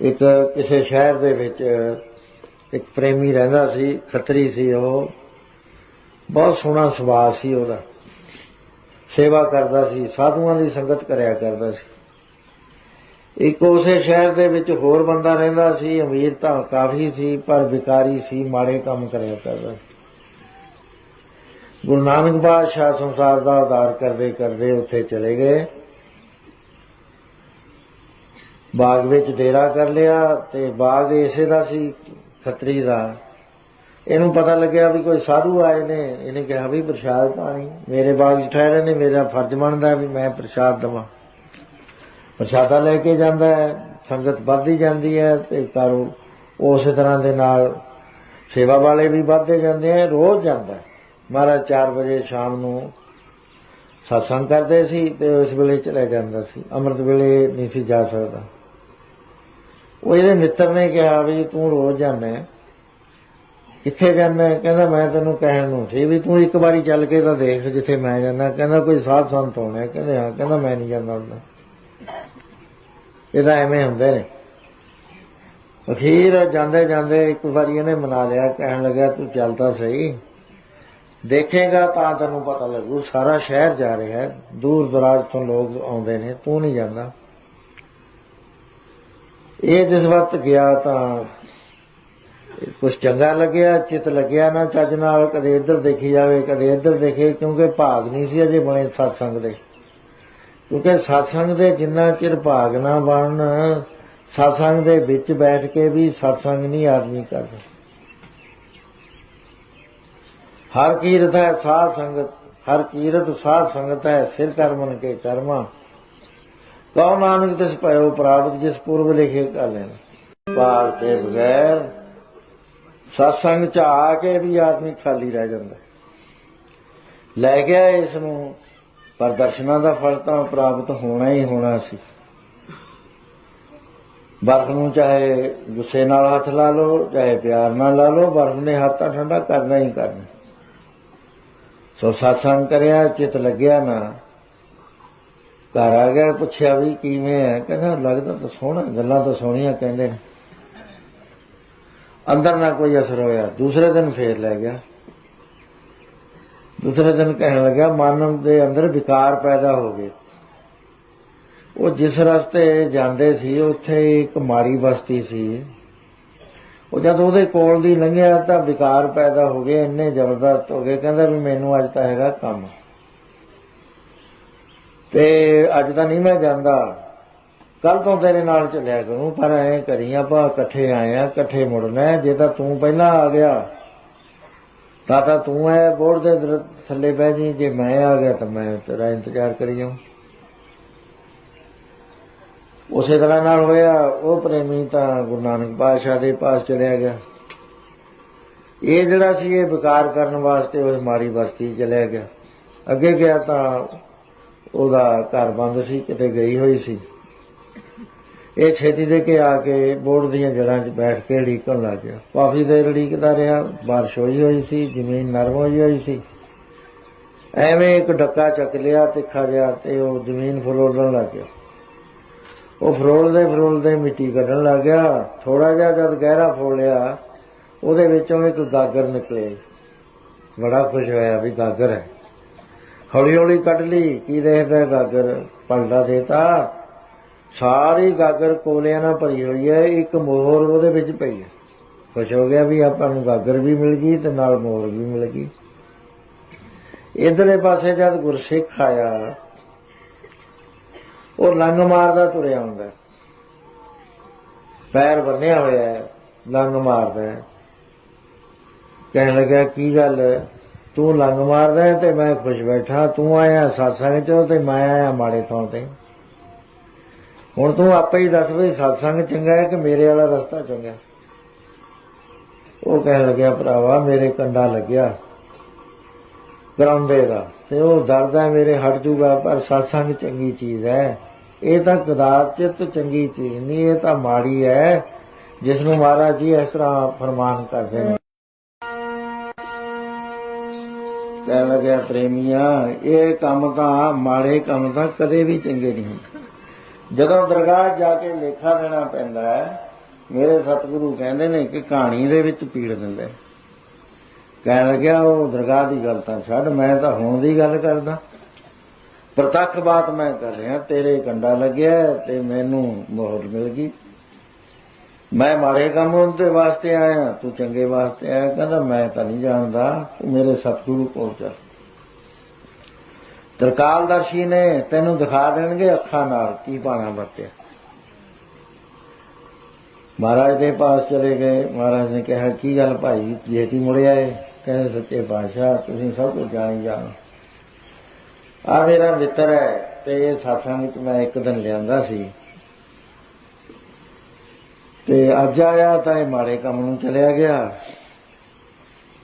ਇੱਕ ਕਿਸੇ ਸ਼ਹਿਰ ਦੇ ਵਿੱਚ ਇੱਕ ਪ੍ਰੇਮੀ ਰਹਿੰਦਾ ਸੀ, ਖੱਤਰੀ ਸੀ ਉਹ। ਬਹੁਤ ਸੋਹਣਾ ਸੁਭਾਅ ਸੀ ਉਹਦਾ। ਸੇਵਾ ਕਰਦਾ ਸੀ, ਸਾਧੂਆਂ ਦੀ ਸੰਗਤ ਕਰਿਆ ਕਰਦਾ ਸੀ। ਇੱਕ ਉਸੇ ਸ਼ਹਿਰ ਦੇ ਵਿੱਚ ਹੋਰ ਬੰਦਾ ਰਹਿੰਦਾ ਸੀ, ਅਮੀਰ ਤਾਂ ਕਾਫੀ ਸੀ, ਪਰ ਵਿਕਾਰੀ ਸੀ, ਮਾੜੇ ਕੰਮ ਕਰਿਆ ਕਰਦਾ ਸੀ। ਗੁਰੂ ਨਾਨਕ ਬਾਦਸ਼ਾਹ ਸੰਸਾਰ ਦਾ ਉਦਾਰ ਕਰਦੇ ਕਰਦੇ ਉੱਥੇ ਚਲੇ ਗਏ। ਬਾਗ ਵਿੱਚ ਡੇਰਾ ਕਰ ਲਿਆ ਤੇ ਬਾਗ ਇਸੇ ਦਾ ਸੀ, ਖੱਤਰੀ ਦਾ। ਇਹਨੂੰ ਪਤਾ ਲੱਗਿਆ ਵੀ ਕੋਈ ਸਾਧੂ ਆਏ ਨੇ, ਇਹਨੇ ਕਿਹਾ ਵੀ ਪ੍ਰਸ਼ਾਦ ਪਾਣੀ। ਮੇਰੇ ਬਾਗ 'ਚ ਠਹਿਰੇ ਨੇ, ਮੇਰਾ ਫਰਜ਼ ਬਣਦਾ ਵੀ ਮੈਂ ਪ੍ਰਸ਼ਾਦ ਦਵਾਂ। ਪ੍ਰਸ਼ਾਦਾ ਲੈ ਕੇ ਜਾਂਦਾ ਹੈ, ਸੰਗਤ ਵੱਧਦੀ ਜਾਂਦੀ ਹੈ ਤੇ ਕਾਰੋ ਉਸੇ ਤਰ੍ਹਾਂ ਦੇ ਨਾਲ ਸੇਵਾ ਵਾਲੇ ਵੀ ਵੱਧਦੇ ਜਾਂਦੇ ਆ ਰੋਜ਼ ਜਾਂਦਾ ਮਹਾਰਾਜ 4 ਵਜੇ ਸ਼ਾਮ ਨੂੰ satsang ਕਰਦੇ ਸੀ ਤੇ ਉਸ ਵੇਲੇ ਚਲਾ ਜਾਂਦਾ ਸੀ। ਅੰਮ੍ਰਿਤ ਵੇਲੇ ਨਹੀਂ ਸੀ ਜਾ ਸਕਦਾ। ਉਹ ਇਹਦੇ ਮਿੱਤਰ ਨੇ ਕਿਹਾ ਵੀ ਤੂੰ ਰੋਜ਼ ਜਾਂਦਾ ਹੈ। ਕਿੱਥੇ ਜਾਂਦਾ ਕਹਿੰਦਾ, ਮੈਂ ਤੈਨੂੰ ਕਹਿਣ ਨੂੰ ਸੀ ਵੀ ਤੂੰ ਇੱਕ ਵਾਰੀ ਚੱਲ ਕੇ ਤਾਂ ਦੇਖ ਜਿੱਥੇ ਮੈਂ ਜਾਂਦਾ ਕਹਿੰਦਾ, ਕੋਈ ਸਾਧ ਸੰਤ ਹੋਣਾ ਕਹਿੰਦੇ, ਹਾਂ। ਕਹਿੰਦਾ, ਮੈਂ ਨਹੀਂ ਜਾਂਦਾ ਹੁੰਦਾ। ਇਹਦਾ ਐਵੇਂ ਹੁੰਦੇ ਨੇ। ਅਖੀਰ ਜਾਂਦੇ ਜਾਂਦੇ ਇੱਕ ਵਾਰੀ ਇਹਨੇ ਮਨਾ ਲਿਆ, ਕਹਿਣ ਲੱਗਾ ਤੂੰ ਚੱਲ ਤਾਂ ਸਹੀ। ਦੇਖੇਗਾ ਤਾਂ ਤੈਨੂੰ ਪਤਾ ਲੱਗੂ, ਸਾਰਾ ਸ਼ਹਿਰ ਜਾ ਰਿਹਾ ਹੈ। ਦੂਰ ਦਰਾਜ ਤੋਂ ਲੋਕ ਆਉਂਦੇ ਨੇ, ਤੂੰ ਨਹੀਂ ਜਾਂਦਾ। ਇਹ ਜਿਸ ਵਕਤ ਗਿਆ ਤਾਂ ਕੁਝ ਚੰਗਾ ਲੱਗਿਆ, ਚਿਤ ਲੱਗਿਆ ਨਾ ਚੱਜ ਨਾਲ, ਕਦੇ ਇੱਧਰ ਦੇਖੀ ਜਾਵੇ, ਕਦੇ ਇੱਧਰ ਦੇਖੇ, ਕਿਉਂਕਿ ਭਾਗ ਨਹੀਂ ਸੀ ਅਜੇ ਬਣੇ ਸਤਸੰਗ ਦੇ। ਕਿਉਂਕਿ ਸਤਸੰਗ ਦੇ ਜਿੰਨਾ ਚਿਰ ਭਾਗ ਨਾ ਬਣ ਸਤਸੰਗ ਦੇ ਵਿੱਚ ਬੈਠ ਕੇ ਵੀ ਸਤਸੰਗ ਨਹੀਂ ਆਦਮੀ ਕਰਦਾ ਹਰ ਕੀਰਤ ਹੈ ਸਾਧ ਸੰਗਤ, ਹਰ ਕੀਰਤ ਸਾਧ ਸੰਗਤ ਹੈ ਸਿਰ ਕਰਮਨ ਕੇ ਕਰਮਾ। ਕਉ ਨਾਨਕ ਤਿਸ ਭਇਓ, ਪ੍ਰਾਪਤ ਜਿਸ ਪੂਰਬ ਲਿਖੇ ਕਾ ਲੈਣ ਭਾਗ ਤੇ ਬਗੈਰ ਸਤਸੰਗ ਚ ਆ ਕੇ ਵੀ ਆਦਮੀ ਖਾਲੀ ਰਹਿ ਜਾਂਦਾ। ਲੈ ਗਿਆ ਇਸ ਨੂੰ, ਪਰ ਦਰਸ਼ਨਾਂ ਦਾ ਫਲ ਤਾਂ ਪ੍ਰਾਪਤ ਹੋਣਾ ਹੀ ਹੋਣਾ ਸੀ। ਬਰਫ਼ ਨੂੰ ਚਾਹੇ ਗੁੱਸੇ ਨਾਲ ਹੱਥ ਲਾ ਲਓ, ਚਾਹੇ ਪਿਆਰ ਨਾਲ ਲਾ ਲਓ, ਬਰਫ਼ ਨੇ ਹੱਥ ਤਾਂ ਠੰਡਾ ਕਰਨਾ ਹੀ ਕਰਨਾ। ਸੋ satsang ਕਰਿਆ, ਚਿਤ ਲੱਗਿਆ ਨਾ ਘਰ ਆ ਗਿਆ, ਪੁੱਛਿਆ ਵੀ ਕਿਵੇਂ ਹੈ? ਕਹਿੰਦਾ, ਲੱਗਦਾ ਤਾਂ ਸੋਹਣਾ, ਗੱਲਾਂ ਤਾਂ ਸੋਹਣੀਆਂ ਕਹਿੰਦੇ ਨੇ। ਅੰਦਰ ਨਾ ਕੋਈ ਅਸਰ ਹੋਇਆ, ਦੂਸਰੇ ਦਿਨ ਫੇਰ ਲੈ ਗਿਆ। ਦੂਸਰੇ ਦਿਨ ਕਹਿਣ ਲੱਗਾ ਮਨ ਦੇ ਅੰਦਰ ਵਿਕਾਰ ਪੈਦਾ ਹੋ ਗਏ। ਉਹ ਜਿਸ ਰਸਤੇ ਜਾਂਦੇ ਸੀ, ਉੱਥੇ ਇੱਕ ਮਾੜੀ ਬਸਤੀ ਸੀ। ਉਹ ਜਦ ਉਹਦੇ ਕੋਲ ਦੀ ਲੰਘਿਆ ਤਾਂ ਵਿਕਾਰ ਪੈਦਾ ਹੋ ਗਏ, ਇੰਨੇ ਜ਼ਬਰਦਸਤ ਹੋ ਗਏ। ਕਹਿੰਦਾ ਵੀ ਮੈਨੂੰ ਅੱਜ ਤਾਂ ਹੈਗਾ ਕੰਮ। ਤੇ ਅੱਜ ਤਾਂ ਨਹੀਂ ਮੈਂ ਜਾਂਦਾ। ਕੱਲ ਤੋਂ ਤੇਰੇ ਨਾਲ ਚੱਲਿਆ ਕਰੂੰ, ਪਰ ਐ ਕਰੀ ਆਪਾਂ, ਇਕੱਠੇ ਆਏ ਆ, ਇਕੱਠੇ ਮੁੜਨਾ ਜੇ ਤਾਂ ਤੂੰ ਪਹਿਲਾਂ ਆ ਗਿਆ, ਤਾਂ ਤਾਂ ਤੂੰ ਐ ਬੋਰਡ ਦੇ ਥੱਲੇ ਬਹਿ ਜੀ ਜੇ ਮੈਂ ਆ ਗਿਆ ਤਾਂ ਮੈਂ ਤੇਰਾ ਇੰਤਜ਼ਾਰ ਕਰੀ ਜਾਉਂ ਉਸੇ ਤਰ੍ਹਾਂ ਨਾਲ ਹੋਇਆ, ਉਹ ਪ੍ਰੇਮੀ ਤਾਂ ਗੁਰੂ ਨਾਨਕ ਪਾਤਸ਼ਾਹ ਦੇ ਪਾਸ ਚਲਿਆ ਗਿਆ। ਇਹ ਜਿਹੜਾ ਸੀ ਇਹ ਵਿਕਾਰ ਕਰਨ ਵਾਸਤੇ ਉਸ ਮਾੜੀ ਬਸਤੀ ਚਲਿਆ ਗਿਆ। ਅੱਗੇ ਗਿਆ ਤਾਂ ਉਹਦਾ ਘਰ ਬੰਦ ਸੀ, ਕਿਤੇ ਗਈ ਹੋਈ ਸੀ। ਇਹ ਛੇਤੀ ਦੇ ਕੇ ਆ ਕੇ ਬੋਰਡ ਦੀਆਂ ਜੜ੍ਹਾਂ 'ਚ ਬੈਠ ਕੇ ਢੀਕਣ ਲੱਗ ਗਿਆ। ਕਾਫੀ ਦੇਰ ਢੀਕਦਾ ਰਿਹਾ, ਬਾਰਿਸ਼ ਹੋਈ ਹੋਈ ਸੀ, ਜ਼ਮੀਨ ਨਰਮ ਹੋਈ ਹੋਈ ਸੀ। ਐਵੇਂ ਇੱਕ ਡੱਕਾ ਚੱਕ ਲਿਆ, ਤਿੱਖਾ ਜਿਹਾ, ਤੇ ਉਹ ਜ਼ਮੀਨ ਫਰੋਲਣ ਲੱਗ ਗਿਆ। ਉਹ ਫਰੋਲਦੇ ਫਰੋਲਦੇ ਮਿੱਟੀ ਕੱਢਣ ਲੱਗ ਗਿਆ। ਥੋੜਾ ਜਿਹਾ ਜਦ ਗਹਿਰਾ ਫੋਲਿਆ, ਉਹਦੇ ਵਿੱਚੋਂ ਇੱਕ ਗਾਗਰ ਨਿਕਲੇ। ਬੜਾ ਖੁਸ਼ ਹੋਇਆ ਵੀ ਗਾਗਰ ਹੈ। ਹੌਲੀ ਹੌਲੀ ਕੱਢ ਲਈ। ਕੀ ਦੇਖਦਾ ਗਾਗਰ? ਪਲਟਾ ਦੇਤਾ। ਸਾਰੀ ਗਾਗਰ ਕੋਲਿਆਂ ਨਾਲ ਭਰੀ ਹੋਈ ਹੈ। ਇੱਕ ਮੋਹਰ ਉਹਦੇ ਵਿੱਚ ਪਈ ਹੈ। ਖੁਸ਼ ਹੋ ਗਿਆ ਵੀ ਆਪਾਂ ਨੂੰ ਗਾਗਰ ਵੀ ਮਿਲ ਗਈ ਤੇ ਨਾਲ ਮੋਹਰ ਵੀ ਮਿਲ ਗਈ। ਇਧਰਲੇ ਪਾਸੇ ਜਦ ਗੁਰਸਿੱਖ ਆਇਆ, ਉਹ ਲੰਗ ਮਾਰਦਾ ਤੁਰਿਆ ਹੁੰਦਾ। ਪੈਰ ਬੰਨਿਆ ਹੋਇਆ ਹੈ ਲੰਗ ਮਾਰਦਾ ਕਹਿਣ ਲੱਗਾ ਕੀ ਗੱਲ ਤੂੰ ਲੰਗ ਮਾਰਦਾ ਤੇ ਮੈਂ ਖੁਸ਼ ਬੈਠਾ, ਤੂੰ ਆਇਆ satsang ਚੋਂ ਤੇ ਮੈਂ ਆਇਆ ਮਾੜੇ ਥਾਂ ਤੇ। ਹੁਣ ਤੂੰ ਆਪੇ ਹੀ ਦੱਸ ਵੀ satsang ਚੰਗਾ ਹੈ ਕਿ ਮੇਰੇ ਵਾਲਾ ਰਸਤਾ ਚੰਗਾ ਉਹ ਕਹਿਣ ਲੱਗਿਆ, ਭਰਾਵਾ, ਮੇਰੇ ਕੰਡਾ ਲੱਗਿਆ ਕਰਾਉਂਦੇ ਦਾ ਤੇ ਉਹ ਦਰਦ ਹੈ, ਮੇਰੇ ਹਟ ਜੂਗਾ, ਪਰ satsang ਚੰਗੀ ਚੀਜ਼ ਹੈ। ਇਹ ਤਾਂ ਕਦਾਚਿਤ ਚੰਗੀ ਚੀਜ਼ ਨਹੀਂ, ਇਹ ਤਾਂ ਮਾੜੀ ਹੈ, ਜਿਸ ਨੂੰ ਮਹਾਰਾਜ ਜੀ ਇਸ ਤਰ੍ਹਾਂ ਫਰਮਾਨ ਕਰਦੇ ਨੇ। ਕਹਿਣ ਲੱਗਿਆ, ਪ੍ਰੇਮੀਆਂ, ਇਹ ਕੰਮ ਤਾਂ, ਮਾੜੇ ਕੰਮ ਤਾਂ ਕਦੇ ਵੀ ਚੰਗੇ ਨਹੀਂ ਹੁੰਦੇ। ਜਦੋਂ ਦਰਗਾਹ ਜਾ ਕੇ ਲੇਖਾ ਦੇਣਾ ਪੈਂਦਾ ਹੈ, ਮੇਰੇ ਸਤਿਗੁਰੂ ਕਹਿੰਦੇ ਨੇ ਕਿ ਕਹਾਣੀ ਦੇ ਵਿੱਚ ਪੀੜ ਦਿੰਦੇ ਕਹਿਣ ਲੱਗਿਆ, ਉਹ ਦਰਗਾਹ ਦੀ ਗੱਲ ਤਾਂ ਛੱਡ, ਮੈਂ ਤਾਂ ਹੁਣ ਦੀ ਗੱਲ ਕਰਦਾ। ਪ੍ਰਤੱਖ ਬਾਤ ਮੈਂ ਕਰ ਰਿਹਾ, ਤੇਰੇ ਕੰਡਾ ਲੱਗਿਆ ਤੇ ਮੈਨੂੰ ਮੋਹਰ ਮਿਲ ਗਈ। ਮੈਂ ਮਾੜੇ ਕੰਮ ਦੇ ਵਾਸਤੇ ਆਇਆ, ਤੂੰ ਚੰਗੇ ਵਾਸਤੇ ਆਇਆ। ਕਹਿੰਦਾ, ਮੈਂ ਤਾਂ ਨਹੀਂ ਜਾਣਦਾ, ਤੂੰ ਮੇਰੇ ਸਤਿਗੁਰੂ ਕੋਲ ਚੱਲ। ਤਰਕਾਲਦਰਸ਼ੀ ਨੇ ਤੈਨੂੰ ਦਿਖਾ ਦੇਣਗੇ ਅੱਖਾਂ ਨਾਲ ਕੀ ਪਾਣਾ ਵਰਤਿਆ। ਮਹਾਰਾਜ ਦੇ ਪਾਸ ਚਲੇ ਗਏ। ਮਹਾਰਾਜ ਨੇ ਕਿਹਾ, ਕੀ ਗੱਲ ਭਾਈ? ਜੇਤੀ ਮੁੜਿਆ ਏ ਕਹਿੰਦੇ, ਸੱਚੇ ਪਾਤਸ਼ਾਹ, ਤੁਸੀਂ ਸਭ ਕੁਝ ਜਾਣੀ ਜਾਣੋ। ਆ ਮੇਰਾ ਮਿੱਤਰ ਹੈ ਤੇ ਇਹ ਸਾਥਾਂ ਵਿੱਚ ਮੈਂ ਇੱਕ ਦਿਨ ਲਿਆਂਦਾ ਸੀ। ਤੇ ਅੱਜ ਆਇਆ ਤਾਂ ਇਹ ਮਾੜੇ ਕੰਮ ਨੂੰ ਚਲਿਆ ਗਿਆ।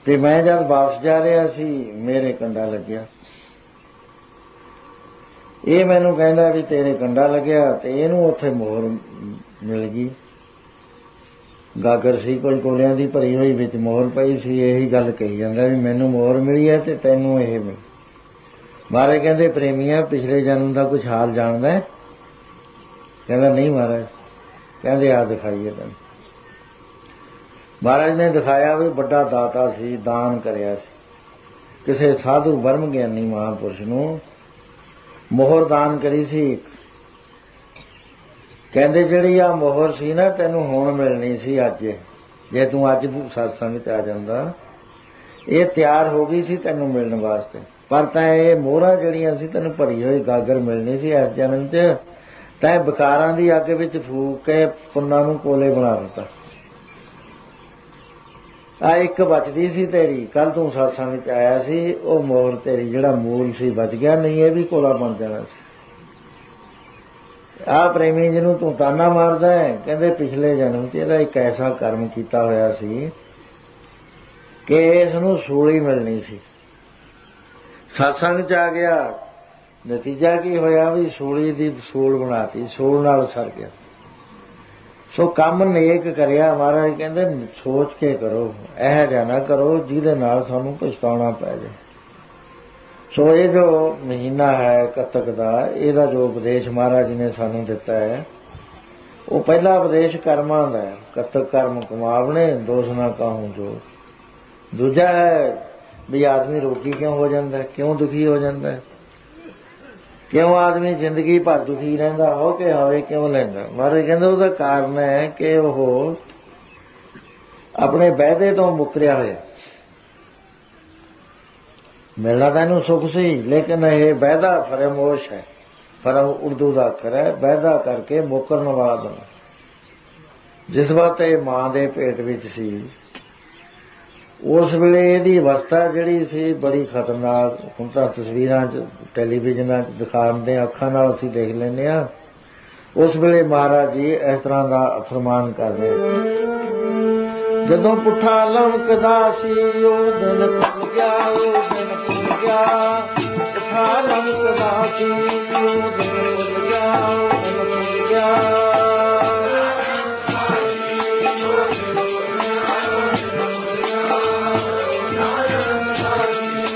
ਤੇ ਮੈਂ ਜਦ ਵਾਪਸ ਜਾ ਰਿਹਾ ਸੀ, ਮੇਰੇ ਕੰਡਾ ਲੱਗਿਆ। ਇਹ ਮੈਨੂੰ ਕਹਿੰਦਾ ਵੀ ਤੇਰੇ ਕੰਡਾ ਲੱਗਿਆ ਤੇ ਇਹਨੂੰ ਉੱਥੇ ਮੋਹਰ ਮਿਲ ਗਈ। ਗਾਗਰ ਸੀ ਕੋਈ ਕੋਲਿਆਂ ਦੀ ਭਰੀ ਹੋਈ ਵਿੱਚ ਮੋਹਰ ਪਈ ਸੀ, ਇਹੀ ਗੱਲ ਕਹੀ ਜਾਂਦਾ ਵੀ ਮੈਨੂੰ ਮੋਹਰ ਮਿਲੀ ਹੈ ਤੇ ਤੈਨੂੰ ਇਹ ਮਿਲ। ਮਾਰੇ ਕਹਿੰਦੇ, ਪ੍ਰੇਮੀਆਂ, ਪਿਛਲੇ ਜਨਮ ਦਾ ਕੁਝ ਹਾਲ ਜਾਣਦਾ ਕਹਿੰਦਾ, ਨਹੀਂ ਮਹਾਰਾਜ। ਕਹਿੰਦੇ ਆ ਦਿਖਾਈਏ ਤੈਨੂੰ। ਮਹਾਰਾਜ ਨੇ ਦਿਖਾਇਆ ਵੀ ਵੱਡਾ ਦਾਤਾ ਸੀ, ਦਾਨ ਕਰਿਆ ਸੀ। ਕਿਸੇ ਸਾਧੂ ਬਰਮ ਗਿਆਨੀ ਮਹਾਪੁਰਸ਼ ਨੂੰ ਮੋਹਰ ਦਾਨ ਕਰੀ ਸੀ। ਕਹਿੰਦੇ ਜਿਹੜੀ ਆ ਮੋਹਰ ਸੀ ਨਾ, ਤੈਨੂੰ ਹੁਣ ਮਿਲਣੀ ਸੀ ਅੱਜ। ਜੇ ਤੂੰ ਅੱਜ ਸਤਸੰਗ ਤੇ ਆ ਜਾਂਦਾ, ਇਹ ਤਿਆਰ ਹੋ ਗਈ ਸੀ ਤੈਨੂੰ ਮਿਲਣ ਵਾਸਤੇ। ਪਰ ਤਾਂ ਇਹ ਮੋਹਰਾਂ ਜਿਹੜੀਆਂ ਸੀ, ਤੈਨੂੰ ਭਰੀ ਹੋਈ ਗਾਗਰ ਮਿਲਣੀ ਸੀ ਇਸ ਜਨਮ 'ਚ। ਤੈਂ ਵਿਕਾਰਾਂ ਦੀ ਅੱਗ ਵਿੱਚ ਫੂਕ ਕੇ ਪੁੰਨਾਂ ਨੂੰ ਕੋਲੇ ਬਣਾ ਦਿੱਤਾ। ਆ ਇੱਕ ਬਚਦੀ ਸੀ ਤੇਰੀ ਕੱਲ ਤੂੰ satsang ਵਿੱਚ ਆਇਆ ਸੀ, ਉਹ ਮੋਹਰ ਤੇਰੀ, ਜਿਹੜਾ ਮੂਲ ਸੀ, ਬਚ ਗਿਆ, ਨਹੀਂ ਇਹ ਵੀ ਕੋਲਾ ਬਣ ਜਾਣਾ ਸੀ। ਆ ਪ੍ਰੇਮੀ ਜਿਹਨੂੰ ਤੂੰ ਤਾਨਾ ਮਾਰਦਾ ਹੈ, ਕਹਿੰਦੇ ਪਿਛਲੇ ਜਨਮ 'ਚ ਇਹਦਾ ਇੱਕ ਐਸਾ ਕਰਮ ਕੀਤਾ ਹੋਇਆ ਸੀ ਕਿ ਇਸ ਨੂੰ ਸੂਲੀ ਮਿਲਣੀ ਸੀ। satsang 'ਚ ਆ ਗਿਆ ਨਤੀਜਾ ਕੀ ਹੋਇਆ ਵੀ ਸੂਲੀ ਦੀ ਸੂਲ ਬਣਾਤੀ, ਸੂਲ ਨਾਲ ਸਰ ਗਿਆ। ਸੋ ਕੰਮ ਨੇਕ ਕਰਿਆ ਮਹਾਰਾਜ, ਕਹਿੰਦੇ ਸੋਚ ਕੇ ਕਰੋ, ਇਹ ਜਿਹਾ ਨਾ ਕਰੋ ਜਿਹਦੇ ਨਾਲ ਸਾਨੂੰ ਪਛਤਾਉਣਾ ਪੈ ਜਾਏ। ਸੋ ਇਹ ਜੋ ਮਹੀਨਾ ਹੈ ਕਤਕ ਦਾ, ਇਹਦਾ ਜੋ ਉਪਦੇਸ਼ ਮਹਾਰਾਜ ਨੇ ਸਾਨੂੰ ਦਿੱਤਾ ਹੈ, ਉਹ ਪਹਿਲਾ ਉਪਦੇਸ਼ ਕਰਮਾਂ ਦਾ ਹੈ। ਕਤਕ ਕਰਮ ਕਮਾਵਣੇ, ਦੋਸ਼ ਨਾ ਕਾਹੂ ਜੋ। ਦੂਜਾ ਹੈ ਵੀ ਆਦਮੀ ਰੋਗੀ ਕਿਉਂ ਹੋ ਜਾਂਦਾ ਕਿਉਂ ਦੁਖੀ ਹੋ ਜਾਂਦਾ ਕਿਉਂ ਆਦਮੀ ਜ਼ਿੰਦਗੀ ਭਰ ਦੁਖੀ ਰਹਿੰਦਾ? ਹੋ ਕੇ ਹੋਵੇ, ਕਿਉਂ ਲੈਂਦਾ? ਮਹਾਰਾਜ ਕਹਿੰਦੇ ਉਹਦਾ ਕਾਰਨ ਹੈ ਕਿ ਉਹ ਆਪਣੇ ਵਾਅਦੇ ਤੋਂ ਮੁਕਰਿਆ ਹੋਇਆ। ਮਿਲਣਾ ਤਾਂ ਇਹਨੂੰ ਸੁਖ ਸੀ, ਲੇਕਿਨ ਇਹ ਵਾਅਦਾ ਫਰਮੋਸ਼ ਹੈ। ਫਰਮ ਉਰਦੂ ਦਾ ਅੱਖਰ ਹੈ, ਵਾਅਦਾ ਕਰਕੇ ਮੁਕਰਨ ਵਾਲਾ ਬਣਾ। ਜਿਸ ਵਕਤ ਇਹ ਮਾਂ ਦੇ ਪੇਟ ਵਿੱਚ ਸੀ ਉਸ ਵੇਲੇ ਇਹਦੀ ਅਵਸਥਾ ਜਿਹੜੀ ਸੀ ਬੜੀ ਖਤਰਨਾਕ। ਹੁਣ ਤਾਂ ਤਸਵੀਰਾਂ 'ਚ ਟੈਲੀਵਿਜ਼ਨਾਂ 'ਚ ਦਿਖਾਉਂਦੇ ਅੱਖਾਂ ਨਾਲ ਅਸੀਂ ਦੇਖ ਲੈਂਦੇ ਆ ਉਸ ਵੇਲੇ ਮਹਾਰਾਜ ਜੀ ਇਸ ਤਰ੍ਹਾਂ ਦਾ ਫਰਮਾਨ ਕਰਦੇ ਜਦੋਂ ਪੁੱਠਾ ਲਮਕਦਾ ਸੀ, ਉਹ ਦਿਨ ਭੁੱਲ ਗਿਆ, ਉਹ ਦਿਨ ਭੁੱਲ ਗਿਆ। ਪੁੱਠਾ ਲਮਕਦਾ ਸੀ, ਉਹ